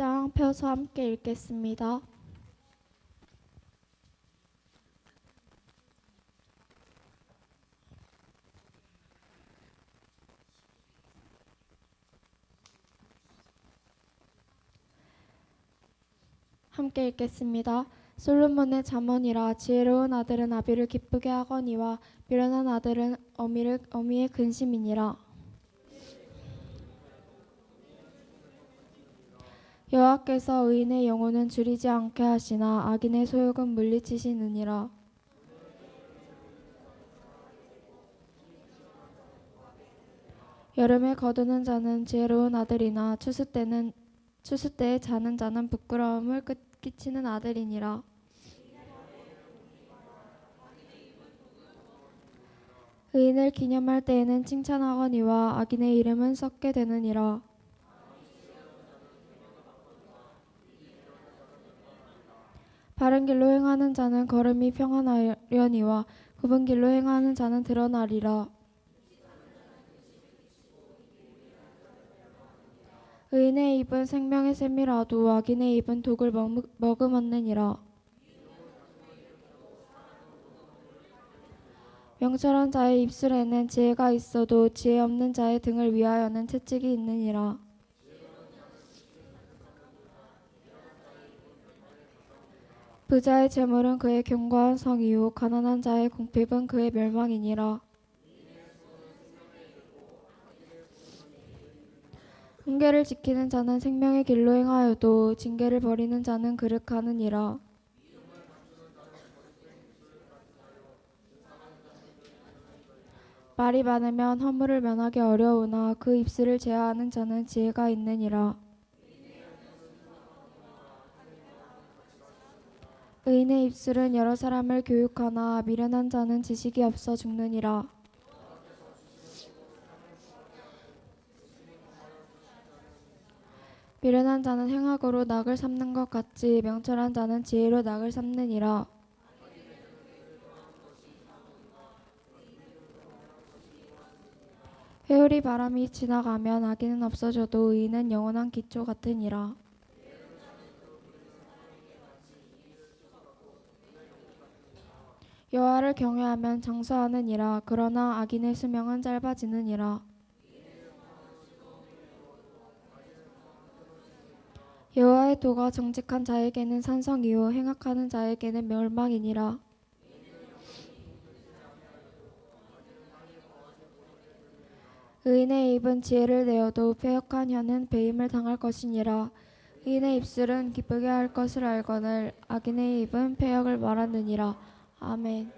8장 펴서 함께 읽겠습니다. 함께 읽겠습니다. 솔로몬의 잠언이라 지혜로운 아들은 아비를 기쁘게 하거니와 미련한 아들은 어미를 어미의 근심이니라. 여호와께서 의인의 영혼은 줄이지 않게 하시나 악인의 소욕은 물리치시느니라. 여름에 거두는 자는 지혜로운 아들이나 추수 때는 추수 때에 자는 자는 부끄러움을 끼- 끼치는 아들이니라. 의인을 기념할 때에는 칭찬하거니와 악인의 이름은 썩게 되느니라. 바른 길로 행하는 자는 걸음이 평안하려니와 굽은 길로 행하는 자는 드러나리라. 의인의 입은 생명의 샘이라도 악인의 입은 독을 머금- 머금었느니라. 명철한 자의 입술에는 지혜가 있어도 지혜 없는 자의 등을 위하여는 채찍이 있느니라. 부자의 재물은 그의 견고한 성이요 가난한 자의 공핍은 그의 멸망이니라. 훈계를 지키는 자는 생명의 길로 행하여도 징계를 버리는 자는 그릇하느니라. 말이 많으면 허물을 면하기 어려우나 그 입술을 제어하는 자는 지혜가 있느니라. 의인의 입술은 여러 사람을 교육하나 미련한 자는 지식이 없어 죽느니라. 미련한 자는 행악으로 낙을 삼는 것 같이 명철한 자는 지혜로 낙을 삼느니라. 회오리 바람이 지나가면 악인은 없어져도 의인은 영원한 기초 같으니라. 여호와를 경외하면 장수하느니라. 그러나 악인의 수명은 짧아지느니라. 여호와의 도가 정직한 자에게는 산성이요 행악하는 자에게는 멸망이니라. 의인의 입은 지혜를 내어도 패역한 혀는 배임을 당할 것이니라. 의인의 입술은 기쁘게 할 것을 알거늘 악인의 입은 패역을 말하느니라. 아멘.